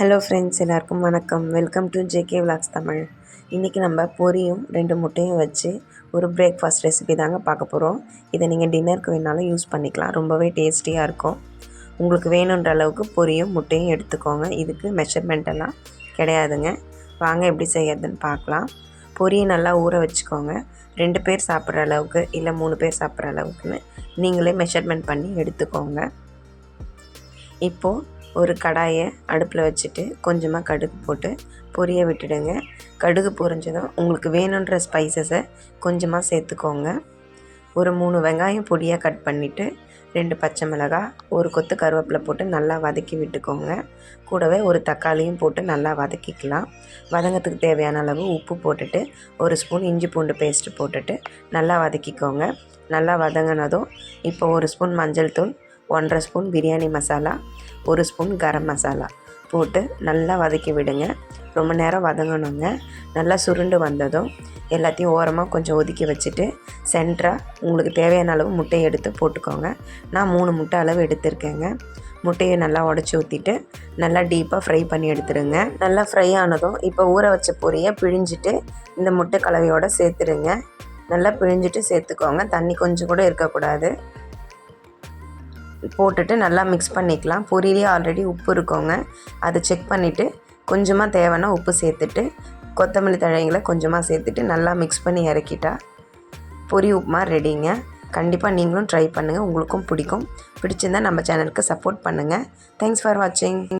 Hello friends எல்லாருக்கும் வணக்கம். Welcome to JK vlogs Tamil. இன்றைக்கி நம்ம பொரியும் ரெண்டு முட்டையும் வச்சு ஒரு பிரேக்ஃபாஸ்ட் ரெசிபி தாங்க பார்க்க போகிறோம் இதை நீங்கள் டின்னருக்கு வேணாலும் யூஸ் பண்ணிக்கலாம். ரொம்பவே டேஸ்டியாக இருக்கும். உங்களுக்கு வேணுன்ற அளவுக்கு பொரியும் முட்டையும் எடுத்துக்கோங்க. இதுக்கு மெஷர்மெண்ட் எல்லாம் கிடையாதுங்க. வாங்க எப்படி செய்யறதுன்னு பார்க்கலாம். பொரியை நல்லா ஊற வச்சுக்கோங்க. ரெண்டு பேர் சாப்பிட்ற அளவுக்கு இல்லை மூணு பேர் சாப்பிட்ற அளவுக்குன்னு நீங்களே மெஷர்மெண்ட் பண்ணி எடுத்துக்கோங்க. இப்போது ஒரு கடாயை அடுப்பில் வச்சுட்டு கொஞ்சமாக கடுகு போட்டு பொரிய விட்டுடுங்க. கடுகு பொரிஞ்சதும் உங்களுக்கு வேணுன்ற ஸ்பைசஸை கொஞ்சமாக சேர்த்துக்கோங்க. ஒரு மூணு வெங்காயம் பொடியாக கட் பண்ணிவிட்டு ரெண்டு பச்சை மிளகாய் ஒரு கொத்து கருவேப்பிலை போட்டு நல்லா வதக்கி விட்டுக்கோங்க. கூடவே ஒரு தக்காளியும் போட்டு நல்லா வதக்கிக்கலாம். வதங்கத்துக்கு தேவையான அளவு உப்பு போட்டுட்டு ஒரு ஸ்பூன் இஞ்சி பூண்டு பேஸ்ட்டு போட்டுட்டு நல்லா வதக்கிக்கோங்க. நல்லா வதங்கினதும் இப்போ ஒரு ஸ்பூன் மஞ்சள் தூள் ஒன்றரை ஸ்பூன் பிரியாணி மசாலா ஒரு ஸ்பூன் கரம் மசாலா போட்டு நல்லா வதக்கி விடுங்க. ரொம்ப நேரம் வதங்கணுங்க. நல்லா சுருண்டு வந்ததும் எல்லாத்தையும் ஓரமாக கொஞ்சம் ஒதுக்கி வச்சுட்டு சென்டராக உங்களுக்கு தேவையான அளவு முட்டையை எடுத்து போட்டுக்கோங்க. நான் மூணு முட்டை அளவு எடுத்திருக்கேங்க. முட்டையை நல்லா உடச்சி ஊற்றிட்டு நல்லா டீப்பாக ஃப்ரை பண்ணி எடுத்துருங்க. நல்லா ஃப்ரை ஆனதும் இப்போ ஊற வச்ச பொரியை பிழிஞ்சிட்டு இந்த முட்டை கலவையோடு சேர்த்துருங்க. நல்லா பிழிஞ்சிட்டு சேர்த்துக்கோங்க. தண்ணி கொஞ்சம் கூட இருக்கக்கூடாது. போட்டுட்டு நல்லா மிக்ஸ் பண்ணிக்கலாம். பொரியிலே ஆல்ரெடி உப்பு இருக்கோங்க. அதை செக் பண்ணிவிட்டு கொஞ்சமாக தேவைன்னா உப்பு சேர்த்துட்டு கொத்தமல்லி தழைங்களை கொஞ்சமாக சேர்த்துட்டு நல்லா மிக்ஸ் பண்ணி இறக்கிட்டா பொரி உப்புமா ரெடிங்க கண்டிப்பாக நீங்களும் ட்ரை பண்ணுங்கள் உங்களுக்கும் பிடிக்கும். பிடிச்சிருந்தால் நம்ம சேனலுக்கு சப்போர்ட் பண்ணுங்கள் தேங்க்ஸ் ஃபார் வாட்சிங்